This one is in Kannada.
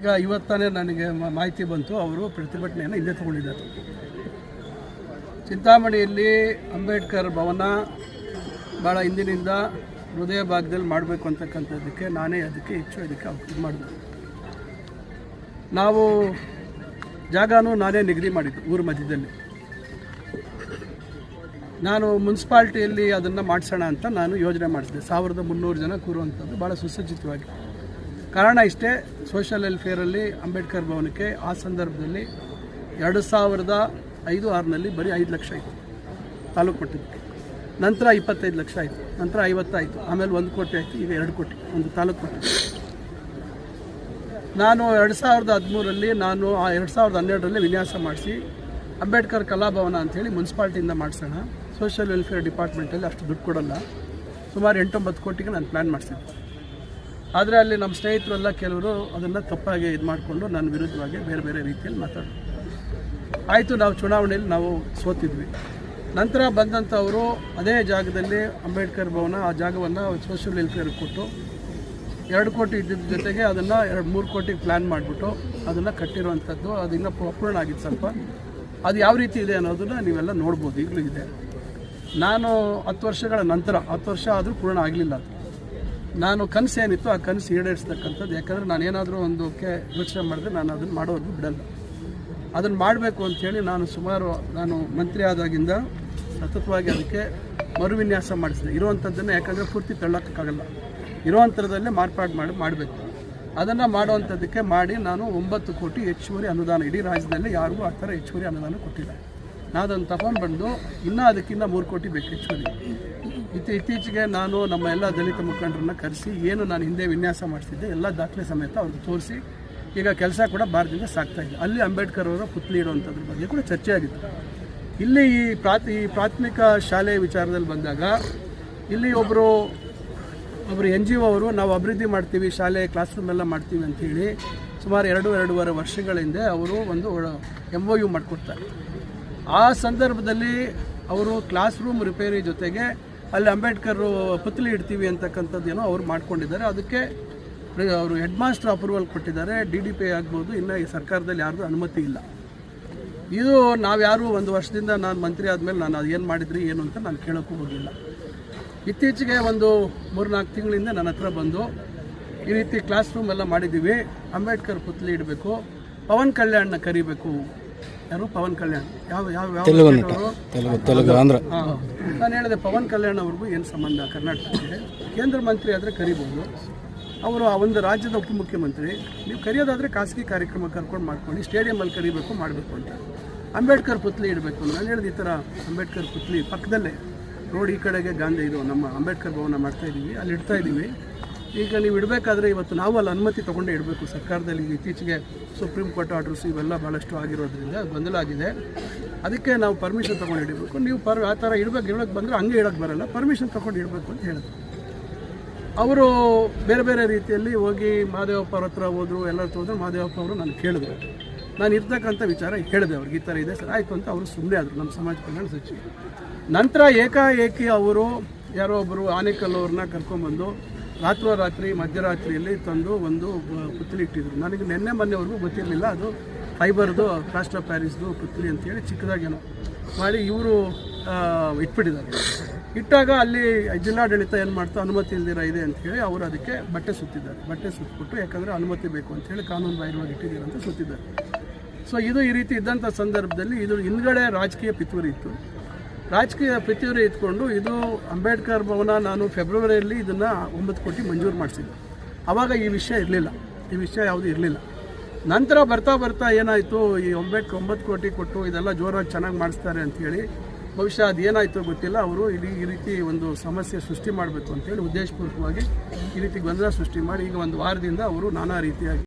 ಈಗ ಇವತ್ತಾನೇ ನನಗೆ ಮಾಹಿತಿ ಬಂತು. ಅವರು ಪ್ರತಿಭಟನೆಯನ್ನು ಹಿಂದೆ ತಗೊಂಡಿದ್ದಾರೆ. ಚಿಂತಾಮಣಿಯಲ್ಲಿ ಅಂಬೇಡ್ಕರ್ ಭವನ ಭಾಳ ಹಿಂದಿನಿಂದ ಹೃದಯ ಭಾಗದಲ್ಲಿ ಮಾಡಬೇಕು ಅಂತಕ್ಕಂಥದ್ದಕ್ಕೆ ನಾನೇ ಅದಕ್ಕೆ ಹೆಚ್ಚು ಇದಕ್ಕೆ ಇದು ಮಾಡಿದೆ ನಾವು ಜಾಗನೂ ನಾನೇ ನಿಗದಿ ಮಾಡಿದ್ದು ಊರ ಮಧ್ಯದಲ್ಲಿ. ನಾನು ಮುನ್ಸಿಪಾಲ್ಟಿಯಲ್ಲಿ ಅದನ್ನು ಮಾಡಿಸೋಣ ಅಂತ ನಾನು ಯೋಜನೆ ಮಾಡಿಸಿದೆ ಸಾವಿರದ ಮುನ್ನೂರು ಜನ ಕೂರುವಂಥದ್ದು ಭಾಳ ಸುಸಜ್ಜಿತವಾಗಿ. ಕಾರಣ ಇಷ್ಟೇ ಸೋಷಿಯಲ್ ವೆಲ್ಫೇರಲ್ಲಿ ಅಂಬೇಡ್ಕರ್ ಭವನಕ್ಕೆ ಆ ಸಂದರ್ಭದಲ್ಲಿ ಎರಡು ಸಾವಿರದ ಐದು ಆರಿನಲ್ಲಿ ಬರೀ ಐದು ಲಕ್ಷ ಆಯಿತು ತಾಲೂಕು ಮಟ್ಟದಕ್ಕೆ ನಂತರ ಇಪ್ಪತ್ತೈದು ಲಕ್ಷ ಆಯಿತು, ನಂತರ ಐವತ್ತಾಯಿತು ಆಮೇಲೆ ಒಂದು ಕೋಟಿ ಆಯಿತು, ಈಗ ಎರಡು ಕೋಟಿ, ಒಂದು ತಾಲೂಕು ಮಟ್ಟಕ್ಕೆ ನಾನು ಎರಡು ಸಾವಿರದ ಹದಿಮೂರರಲ್ಲಿ ನಾನು ಆ ಎರಡು ಸಾವಿರದ ಹನ್ನೆರಡರಲ್ಲಿ ವಿನ್ಯಾಸ ಮಾಡಿಸಿ, ಅಂಬೇಡ್ಕರ್ ಕಲಾಭವನ ಅಂಥೇಳಿ ಮುನ್ಸಿಪಾಲ್ಟಿಯಿಂದ ಮಾಡಿಸೋಣ. ಸೋಷಿಯಲ್ ವೆಲ್ಫೇರ್ ಡಿಪಾರ್ಟ್ಮೆಂಟಲ್ಲಿ ಅಷ್ಟು ದುಡ್ಡು ಕೊಡೋಲ್ಲ. ಸುಮಾರು ಎಂಟೊಂಬತ್ತು ಕೋಟಿಗೆ ನಾನು ಪ್ಲ್ಯಾನ್ ಮಾಡಿಸಿದ್ದೆ. ಆದರೆ ಅಲ್ಲಿ ನಮ್ಮ ಸ್ನೇಹಿತರೆಲ್ಲ ಕೆಲವರು ಅದನ್ನು ತಪ್ಪಾಗಿ ಇದು ಮಾಡಿಕೊಂಡು ನನ್ನ ವಿರುದ್ಧವಾಗಿ ಬೇರೆ ಬೇರೆ ರೀತಿಯಲ್ಲಿ ಮಾತಾಡೋದು ಆಯಿತು, ನಾವು ಚುನಾವಣೆಯಲ್ಲಿ ನಾವು ಸೋತಿದ್ವಿ. ನಂತರ ಬಂದಂಥವರು ಅದೇ ಜಾಗದಲ್ಲಿ ಅಂಬೇಡ್ಕರ್ ಭವನ, ಆ ಜಾಗವನ್ನು ಸೋಷಿಯಲ್ ವೆಲ್ಫೇರ್ಗೆ ಕೊಟ್ಟು ಎರಡು ಕೋಟಿ ಇದ್ದಿದ್ದ ಜೊತೆಗೆ ಅದನ್ನು ಎರಡು ಮೂರು ಕೋಟಿಗೆ ಪ್ಲ್ಯಾನ್ ಮಾಡಿಬಿಟ್ಟು ಅದನ್ನು ಕಟ್ಟಿರುವಂಥದ್ದು, ಅದು ಇನ್ನೂ ಅಪೂರ್ಣ ಆಗಿತ್ತು ಸ್ವಲ್ಪ. ಅದು ಯಾವ ರೀತಿ ಇದೆ ಅನ್ನೋದನ್ನು ನೀವೆಲ್ಲ ನೋಡ್ಬೋದು, ಈಗಲೂ ಇದೆ. ನಾನು ಹತ್ತು ವರ್ಷಗಳ ನಂತರ, ಹತ್ತು ವರ್ಷ ಆದರೂ ಪೂರ್ಣ ಆಗಲಿಲ್ಲ ಅದು. ನಾನು ಕನಸು ಏನಿತ್ತು ಆ ಕನಸು ಈಡೇರಿಸ್ತಕ್ಕಂಥದ್ದು. ಯಾಕಂದರೆ ನಾನು ಏನಾದರೂ ಒಂದಕ್ಕೆ ಯೋಚನೆ ಮಾಡಿದ್ರೆ ನಾನು ಅದನ್ನು ಮಾಡೋದು ಬಿಡಲ್ಲ. ಅದನ್ನು ಮಾಡಬೇಕು ಅಂಥೇಳಿ ನಾನು ಸುಮಾರು ನಾನು ಮಂತ್ರಿ ಆದಾಗಿಂದ ಸತತವಾಗಿ ಅದಕ್ಕೆ ಮರುವಿನ್ಯಾಸ ಮಾಡಿಸಿದೆ. ಇರುವಂಥದ್ದನ್ನು ಯಾಕಂದರೆ ಪೂರ್ತಿ ತಳ್ಳೋಕ್ಕಾಗಲ್ಲ. ಇರುವಂಥದ್ದಲ್ಲೇ ಮಾರ್ಪಾಡು ಮಾಡಿ, ಮಾಡಬೇಕು. ಅದನ್ನು ಮಾಡುವಂಥದ್ದಕ್ಕೆ ಮಾಡಿ ನಾನು ಒಂಬತ್ತು ಕೋಟಿ ಹೆಚ್ಚುವರಿ ಅನುದಾನ, ಇಡೀ ರಾಜ್ಯದಲ್ಲಿ ಯಾರಿಗೂ ಆ ಥರ ಹೆಚ್ಚುವರಿ ಅನುದಾನ ಕೊಟ್ಟಿಲ್ಲ. ನಾನು ಅದನ್ನು ತಗೊಂಡು ಬಂದು ಇನ್ನೂ ಅದಕ್ಕಿಂತ ಮೂರು ಕೋಟಿ ಬೇಕು ಹೆಚ್ಚುವರಿ. ಇತ್ತೀ ಇತ್ತೀಚೆಗೆ ನಾನು ನಮ್ಮ ಎಲ್ಲ ದಲಿತ ಮುಖಂಡರನ್ನ ಕರೆಸಿ ಏನು ನಾನು ಹಿಂದೆ ವಿನ್ಯಾಸ ಮಾಡಿಸಿದ್ದೆ ಎಲ್ಲ ದಾಖಲೆ ಸಮೇತ ಅವ್ರಿಗೆ ತೋರಿಸಿ, ಈಗ ಕೆಲಸ ಕೂಡ ಭಾರತದಿಂದ ಸಾಕ್ತಾ ಇದೆ. ಅಲ್ಲಿ ಅಂಬೇಡ್ಕರ್ ಅವರ ಪುತ್ಲಿ ಇಡುವಂಥದ್ರ ಬಗ್ಗೆ ಕೂಡ ಚರ್ಚೆ ಆಗಿತ್ತು. ಇಲ್ಲಿ ಈ ಪ್ರಾತಿ ಈ ಪ್ರಾಥಮಿಕ ಶಾಲೆ ವಿಚಾರದಲ್ಲಿ ಬಂದಾಗ ಇಲ್ಲಿ ಒಬ್ಬರು ಒಬ್ಬರು ಎನ್ ಜಿ ಒ ಅವರು, ನಾವು ಅಭಿವೃದ್ಧಿ ಮಾಡ್ತೀವಿ, ಶಾಲೆ ಕ್ಲಾಸ್ ರೂಮ್ ಎಲ್ಲ ಮಾಡ್ತೀವಿ ಅಂಥೇಳಿ ಸುಮಾರು ಎರಡು, ಎರಡೂವರೆ ವರ್ಷಗಳ ಹಿಂದೆ ಅವರು ಒಂದು ಎಂ ಒ ಯು ಮಾಡಿಕೊಡ್ತಾರೆ. ಆ ಸಂದರ್ಭದಲ್ಲಿ ಅವರು ಕ್ಲಾಸ್ ರೂಮ್ ರಿಪೇರಿ ಜೊತೆಗೆ ಅಲ್ಲಿ ಅಂಬೇಡ್ಕರ್ ಪುತ್ಲಿ ಇಡ್ತೀವಿ ಅಂತಕ್ಕಂಥದ್ದು ಏನೋ ಅವ್ರು ಮಾಡ್ಕೊಂಡಿದ್ದಾರೆ. ಅದಕ್ಕೆ ಅವರು ಹೆಡ್ ಮಾಸ್ಟರ್ ಅಪ್ರೂವಲ್ ಕೊಟ್ಟಿದ್ದಾರೆ. ಡಿ ಡಿ ಪಿ ಆಗ್ಬೋದು. ಇನ್ನು ಈ ಸರ್ಕಾರದಲ್ಲಿ ಯಾರ್ದು ಅನುಮತಿ ಇಲ್ಲ. ಇದು ನಾವ್ಯಾರು ಒಂದು ವರ್ಷದಿಂದ ನಾನು ಮಂತ್ರಿ ಆದಮೇಲೆ ನಾನು ಅದು ಏನು ಮಾಡಿದ್ರಿ, ಏನು ಅಂತ ನಾನು ಕೇಳೋಕ್ಕೂ ಹೋಗಿಲ್ಲ. ಇತ್ತೀಚೆಗೆ ಒಂದು ಮೂರ್ನಾಲ್ಕು ತಿಂಗಳಿಂದ ನನ್ನ ಹತ್ರ ಬಂದು, ಈ ರೀತಿ ಕ್ಲಾಸ್ ರೂಮ್ ಎಲ್ಲ ಮಾಡಿದ್ದೀವಿ. ಅಂಬೇಡ್ಕರ್ ಪುತ್ಲಿ ಇಡಬೇಕು. ಪವನ್ ಕಲ್ಯಾಣ್ನ ಕರಿಬೇಕು. ಯಾರು? ಪವನ್ ಕಲ್ಯಾಣ್. ಯಾವ ಯಾವ ಯಾವ state ಅವರು? ತೆಲುಗು ತೆಲುಗು ಆಂಧ್ರ. ನಾನು ಹೇಳಿದೆ ಪವನ್ ಕಲ್ಯಾಣ್ ಅವ್ರಿಗೂ ಏನು ಸಂಬಂಧ ಕರ್ನಾಟಕಕ್ಕೆ ಕೇಂದ್ರ ಮಂತ್ರಿ ಆದರೆ ಕರಿಬೋದು. ಅವರು ಆ ಒಂದು ರಾಜ್ಯದ ಉಪಮುಖ್ಯಮಂತ್ರಿ. ನೀವು ಕರೆಯೋದಾದರೆ ಖಾಸಗಿ ಕಾರ್ಯಕ್ರಮ ಕರ್ಕೊಂಡು ಮಾಡ್ಕೊಂಡು ಸ್ಟೇಡಿಯಮಲ್ಲಿ ಕರಿಬೇಕು ಮಾಡಬೇಕು ಅಂತ. ಅಂಬೇಡ್ಕರ್ ಪುತ್ಲಿ ಇಡಬೇಕು ನಾನು ಹೇಳಿದೆ ಈ ಥರ ಅಂಬೇಡ್ಕರ್ ಪುತ್ಲಿ ಪಕ್ಕದಲ್ಲೇ ರೋಡ್ ಈ ಕಡೆಗೆ ಗಾಂಧಿ ಇದು ನಮ್ಮ ಅಂಬೇಡ್ಕರ್ ಭವನ ಮಾಡ್ತಾ ಇದ್ದೀವಿ ಅಲ್ಲಿ ಇಡ್ತಾ ಇದ್ದೀವಿ ಈಗ ನೀವು ಇಡಬೇಕಾದ್ರೆ ಇವತ್ತು ನಾವು ಅಲ್ಲಿ ಅನುಮತಿ ತೊಗೊಂಡೇ ಇಡಬೇಕು. ಸರ್ಕಾರದಲ್ಲಿ ಇತ್ತೀಚೆಗೆ ಸುಪ್ರೀಂ ಕೋರ್ಟ್ ಆರ್ಡರ್ಸ್ ಇವೆಲ್ಲ ಭಾಳಷ್ಟು ಆಗಿರೋದ್ರಿಂದ ಗೊಂದಲ ಆಗಿದೆ. ಅದಕ್ಕೆ ನಾವು ಪರ್ಮಿಷನ್ ತೊಗೊಂಡು ಇಡಬೇಕು. ನೀವು ಪರ್, ಆ ಥರ ಇಡಬೇಕು ಇಡೋಕ್ಕೆ ಬಂದರೆ ಹಂಗೆ ಇಡೋಕ್ಕೆ ಬರಲ್ಲ. ಪರ್ಮಿಷನ್ ತೊಗೊಂಡು ಇಡಬೇಕು ಅಂತ ಹೇಳಿದ್ರು. ಅವರು ಬೇರೆ ಬೇರೆ ರೀತಿಯಲ್ಲಿ ಹೋಗಿ ಮಹಾದೇವಪ್ಪ ಅವ್ರ ಹತ್ರ ಹೋದ್ರು ಹತ್ರ ಹೋದ್ರು ಮಹಾದೇವಪ್ಪ ಅವರು ನಾನು ಕೇಳಿದ್ರು. ನಾನು ಇರ್ತಕ್ಕಂಥ ವಿಚಾರ ಹೇಳಿದೆ ಅವ್ರಿಗೆ, ಈ ಥರ ಇದೆ ಸರ್, ಆಯಿತು ಅಂತ ಅವರು ಸುಮ್ಮನೆ ಆದರು, ನಮ್ಮ ಸಮಾಜ ಕಲ್ಯಾಣ ಸಚಿವರು ನಂತರ ಏಕಾಏಕಿ ಅವರು ಯಾರೋ ಒಬ್ಬರು ಆನೇಕಲ್ ಅವ್ರನ್ನ ಕರ್ಕೊಂಡ್ಬಂದು ರಾತ್ರೋರಾತ್ರಿ, ಮಧ್ಯರಾತ್ರಿಯಲ್ಲಿ ತಂದು ಒಂದು ಪುತ್ಲಿ ಇಟ್ಟಿದ್ರು. ನನಗೆ ನಿನ್ನೆ ಮೊನ್ನೆವರೆಗೂ ಗೊತ್ತಿರಲಿಲ್ಲ. ಅದು ಫೈಬರ್ದು, ಪ್ಲಾಸ್ಟರ್ ಪ್ಯಾರಿಸ್ದು ಪುತ್ಲಿ ಅಂತೇಳಿ ಚಿಕ್ಕದಾಗೇನೋ ಮಾಡಿ ಇವರು ಇಟ್ಬಿಟ್ಟಿದ್ದಾರೆ. ಇಟ್ಟಾಗ ಅಲ್ಲಿ ಜಿಲ್ಲಾಡಳಿತ ಏನು ಮಾಡ್ತಾ, ಅನುಮತಿ ಇಲ್ದಿರ ಇದೆ ಅಂತ ಹೇಳಿ ಅವರು ಅದಕ್ಕೆ ಬಟ್ಟೆ ಸುತ್ತಿದ್ದಾರೆ. ಬಟ್ಟೆ ಸುತ್ತಿಬಿಟ್ಟು ಯಾಕಂದರೆ ಅನುಮತಿ ಬೇಕು ಅಂತ ಹೇಳಿ ಕಾನೂನು ಬಾಹಿರವಾಗಿ ಇಟ್ಟಿದ್ದೀರ ಅಂತ ಸುತ್ತಿದ್ದಾರೆ. ಸೊ ಇದು ಈ ರೀತಿ ಇದ್ದಂಥ ಸಂದರ್ಭದಲ್ಲಿ ಇದು ಹಿಂದ್ಗಡೆ ರಾಜಕೀಯ ಪಿತೂರಿ ಇತ್ತು. ರಾಜಕೀಯ ಪಿತೂರಿ ಇಟ್ಕೊಂಡು ಇದು ಅಂಬೇಡ್ಕರ್ ಭವನ ನಾನು ಫೆಬ್ರವರಿಯಲ್ಲಿ ಇದನ್ನು ಒಂಬತ್ತು ಕೋಟಿ ಮಂಜೂರು ಮಾಡಿಸಿದ್ದೆ. ಆವಾಗ ಈ ವಿಷಯ ಇರಲಿಲ್ಲ. ಈ ವಿಷಯ ಯಾವುದೂ ಇರಲಿಲ್ಲ. ನಂತರ ಬರ್ತಾ ಬರ್ತಾ ಏನಾಯಿತು, ಈ ಒಂಬತ್ತು ಒಂಬತ್ತು ಕೋಟಿ ಕೊಟ್ಟು ಇದೆಲ್ಲ ಜೋರಾಗಿ ಚೆನ್ನಾಗಿ ಮಾಡಿಸ್ತಾರೆ ಅಂಥೇಳಿ ಬಹುಶಃ ಅದು ಏನಾಯಿತು ಗೊತ್ತಿಲ್ಲ. ಅವರು ಇಲ್ಲಿ ಈ ರೀತಿ ಒಂದು ಸಮಸ್ಯೆ ಸೃಷ್ಟಿ ಮಾಡಬೇಕು ಅಂತೇಳಿ ಉದ್ದೇಶಪೂರ್ವಕವಾಗಿ ಈ ರೀತಿ ಗೊಂದಲ ಸೃಷ್ಟಿ ಮಾಡಿ ಈಗ ಒಂದು ವಾರದಿಂದ ಅವರು ನಾನಾ ರೀತಿಯಾಗಿ